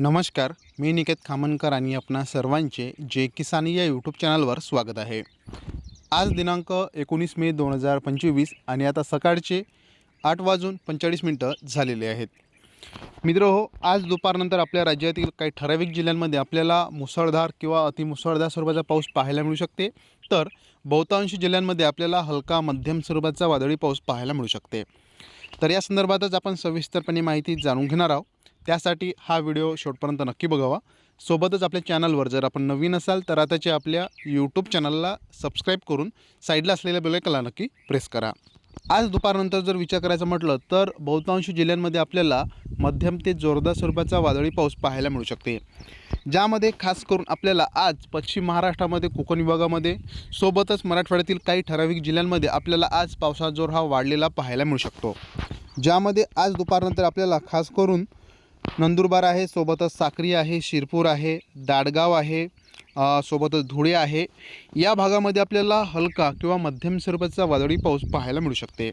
नमस्कार मी निकेत खामनकर आणि आपणा सर्वांचे जे किसान या यूट्यूब चॅनलवर स्वागत आहे. आज दिनांक एकोणीस मे दोन हजार पंचवीस आणि आता सकाळचे आठ वाजून पंचेचाळीस मिनटं झालेले आहेत. मित्र हो आज दुपारनंतर आपल्या राज्यातील काही ठराविक जिल्ह्यांमध्ये आपल्याला मुसळधार किंवा अतिमुसळधार स्वरूपाचा पाऊस पाहायला मिळू शकते. तर बहुतांश जिल्ह्यांमध्ये आपल्याला हलका मध्यम स्वरूपाचा वादळी पाऊस पाहायला मिळू शकते. तर या संदर्भातच आपण सविस्तरपणे माहिती जाणून घेणार आहोत. त्यासाठी हा व्हिडिओ शेवटपर्यंत नक्की बघावा. सोबतच आपल्या चॅनलवर जर आपण नवीन असाल तर आताच्या आपल्या यूट्यूब चॅनलला सबस्क्राईब करून साईडला असलेल्या बेलायकला नक्की प्रेस करा. आज दुपारनंतर जर विचार करायचा म्हटलं तर बहुतांश जिल्ह्यांमध्ये आपल्याला मध्यम ते जोरदार स्वरूपाचा वादळी पाऊस पाहायला मिळू शकते. ज्यामध्ये खास करून आपल्याला आज पश्चिम महाराष्ट्रामध्ये कोकण विभागामध्ये सोबतच मराठवाड्यातील काही ठराविक जिल्ह्यांमध्ये आपल्याला आज पावसाचा जोर हा वाढलेला पाहायला मिळू शकतो. ज्यामध्ये आज दुपारनंतर आपल्याला खास करून नंदुरबार आहे सोबतच साक्री आहे शिरपूर आहे दाडगाव आहे सोबतच धुळे आहे. या भागामध्ये आपल्याला हलका किंवा मध्यम स्वरूपाचा वादळी पाऊस पाहायला मिळू शकते.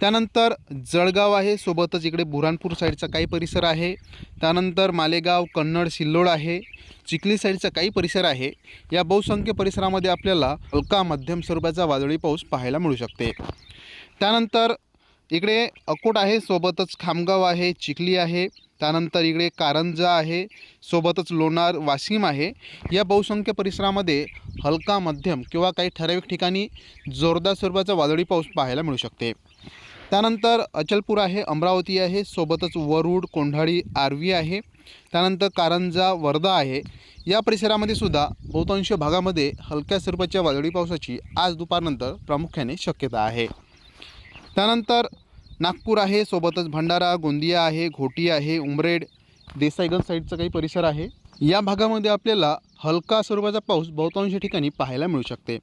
त्यानंतर जळगाव आहे सोबतच इकडे बुऱ्हाणपूर साईडचा काही परिसर आहे. त्यानंतर मालेगाव कन्नड सिल्लोड आहे. चिखली साईडचा काही परिसर आहे. या बहुसंख्य परिसरामध्ये आपल्याला हलका मध्यम स्वरूपाचा वादळी पाऊस पाहायला मिळू शकते. त्यानंतर इकडे अकोट आहे सोबतच खामगाव आहे चिखली आहे. त्यानंतर इकडे कारंजा आहे सोबतच लोणार वाशिम आहे. या बहुसंख्य परिसरामध्ये हलका मध्यम किंवा काही ठराविक ठिकाणी जोरदार स्वरूपाचा वादळी पाऊस पाहायला मिळू शकते. त्यानंतर अचलपूर आहे अमरावती आहे सोबतच वरुड कोंढाळी आर्वी आहे. त्यानंतर कारंजा वर्धा आहे. या परिसरामध्ये सुद्धा बहुतांश भागामध्ये हलक्या स्वरूपाच्या वादळी पावसाची आज दुपारनंतर प्रामुख्याने शक्यता आहे. त्यानंतर नागपूर आहे सोबतच भंडारा गोंदिया आहे घोटी आहे उमरेड देसाईगंज साईडचा काही परिसर आहे. या भागामध्ये आपल्याला हलका स्वरूपाचा पाऊस बहुतांश ठिकाणी पाहायला मिळू शकते.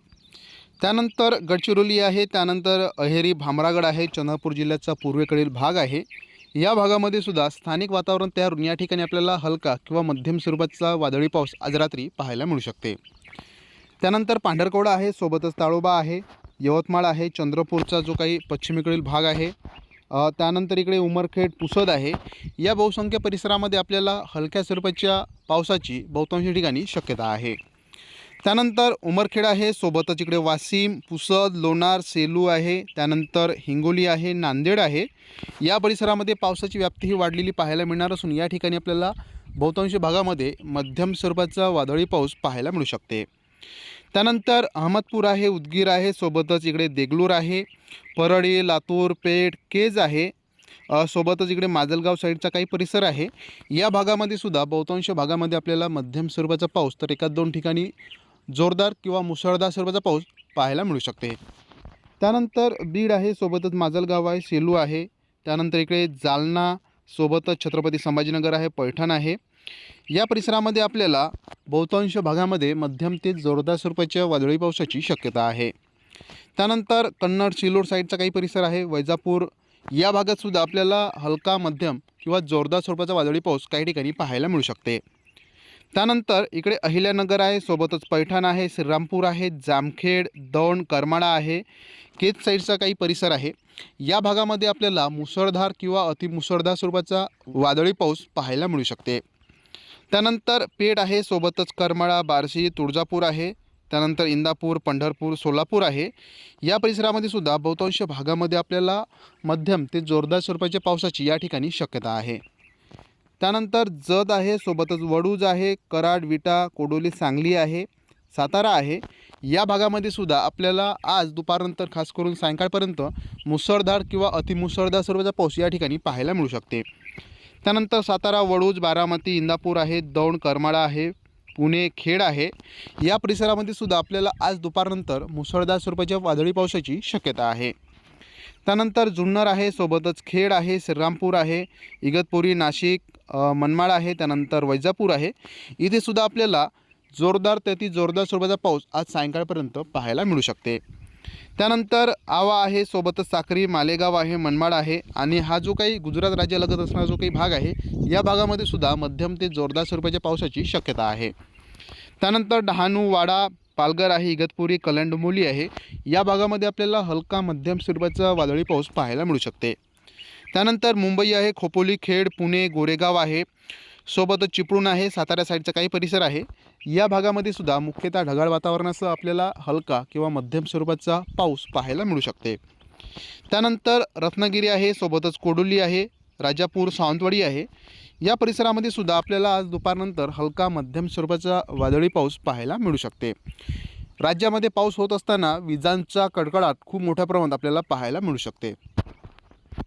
त्यानंतर गडचिरोली आहे त्यानंतर अहेरी भामरागड आहे चंद्रपूर जिल्ह्याचा पूर्वेकडील भाग आहे. या भागामध्ये सुद्धा स्थानिक वातावरण तयार होऊन या ठिकाणी आपल्याला हलका किंवा मध्यम स्वरूपाचा वादळी पाऊस आज रात्री पाहायला मिळू शकते. त्यानंतर पांढरकवडा आहे सोबतच ताळोबा आहे यवतमाळ आहे चंद्रपूरचा जो काही पश्चिमेकडील भाग आहे त्यानंतर इकडे उमरखेड पुसद आहे. या बहुसंख्य परिसरामध्ये आपल्याला हलक्या स्वरूपाच्या पावसाची बहुतांश ठिकाणी शक्यता आहे. त्यानंतर उमरखेड आहे सोबतच इकडे वाशिम पुसद लोणार सेलू आहे त्यानंतर हिंगोली आहे नांदेड आहे. या परिसरामध्ये पावसाची व्याप्ती ही वाढलेली पाहायला मिळणार असून या ठिकाणी आपल्याला बहुतांश भागामध्ये मध्यम स्वरूपाचा वादळी पाऊस पाहायला मिळू शकते. त्यानंतर अहमदपूर आहे उदगीर आहे सोबतच इकडे देगलूर आहे परळी लातूर पेठ केज आहे. सोबतच इकडे माजलगाव साईडचा काही परिसर आहे. या भागामध्ये सुद्धा बहुतांश भागामध्ये आपल्याला मध्यम स्वरूपाचा पाऊस तर एकाच दोन ठिकाणी जोरदार किंवा मुसळधार स्वरूपाचा पाऊस पाहायला मिळू शकते. त्यानंतर बीड आहे सोबतच माजलगाव आहे सेलू आहे. त्यानंतर इकडे जालना सोबतच छत्रपती संभाजीनगर आहे पैठण आहे. या परिसरामध्ये आपल्याला बहुतांश भागामध्ये मध्यम ते जोरदार स्वरूपाच्या वादळी पावसाची शक्यता आहे. त्यानंतर कन्नड सिल्लोड साईडचा काही परिसर आहे. वैजापूर या भागात सुद्धा आपल्याला हलका मध्यम किंवा जोरदार स्वरूपाचा वादळी पाऊस काही ठिकाणी पाहायला मिळू शकते. त्यानंतर इकडे अहिल्यानगर आहे सोबतच पैठण आहे श्रीरामपूर आहे जामखेड दौंड करमाळा आहे केज साईडचा काही परिसर आहे. या भागामध्ये आपल्याला मुसळधार किंवा अतिमुसळधार स्वरूपाचा वादळी पाऊस पाहायला मिळू शकते. त्यानंतर पेठ आहे सोबतच करमळा बार्शी तुळजापूर आहे. त्यानंतर इंदापूर पंढरपूर सोलापूर आहे. या परिसरामध्ये सुद्धा बहुतांश भागामध्ये आपल्याला मध्यम ते जोरदार स्वरूपाच्या पावसाची या ठिकाणी शक्यता आहे. त्यानंतर जत आहे सोबतच वडूज आहे कराड विटा कोडोली सांगली आहे सातारा आहे. या भागामध्ये सुद्धा आपल्याला आज दुपारनंतर खास करून सायंकाळपर्यंत मुसळधार किंवा अतिमुसळधार स्वरूपाचा पाऊस या ठिकाणी पाहायला मिळू शकते. त्यानंतर सातारा वडूज बारामती इंदापूर आहे दौंड करमाळा आहे पुणे खेड आहे. या परिसरामध्ये सुद्धा आपल्याला आज दुपारनंतर मुसळधार स्वरूपाच्या वादळी पावसाची शक्यता आहे. त्यानंतर जुन्नर आहे सोबतच खेड आहे श्रीरामपूर आहे इगतपुरी नाशिक मनमाड आहे त्यानंतर वैजापूर आहे. इथे सुद्धा आपल्याला जोरदार ते जोरदार स्वरूपाचा पाऊस आज सायंकाळपर्यंत पाहायला मिळू शकते. त्यानंतर आवा आहे सोबतच साक्री मालेगाव आहे मनमाड आहे आणि हा जो काही गुजरात राज्यालगत असणारा जो काही भाग आहे या भागामध्ये सुद्धा मध्यम ते जोरदार स्वरूपाच्या पावसाची शक्यता आहे. त्यानंतर डहाणू वाडा पालघर आहे इगतपुरी कलंडमोली आहे. या भागामध्ये आपल्याला हलका मध्यम स्वरूपाचा वादळी पाऊस पाहायला मिळू शकते. त्यानंतर मुंबई आहे खोपोली खेड पुणे गोरेगाव आहे. सोबतच चिपळूण आहे सातारा साईडचा काही परिसर आहे. या भागामध्ये सुद्धा मुख्यतः ढगाळ वातावरणासह आपल्याला हलका किंवा मध्यम स्वरूपाचा पाऊस पाहायला मिळू शकते. त्यानंतर रत्नागिरी आहे सोबतच कोडोली आहे राजापूर सावंतवाडी आहे. या परिसरामध्ये सुद्धा आपल्याला आज दुपारनंतर हलका मध्यम स्वरूपाचा वादळी पाऊस पाहायला मिळू शकते. राज्यामध्ये पाऊस होत असताना विजांचा कडकडाट खूप मोठ्या प्रमाणात आपल्याला पाहायला मिळू शकते.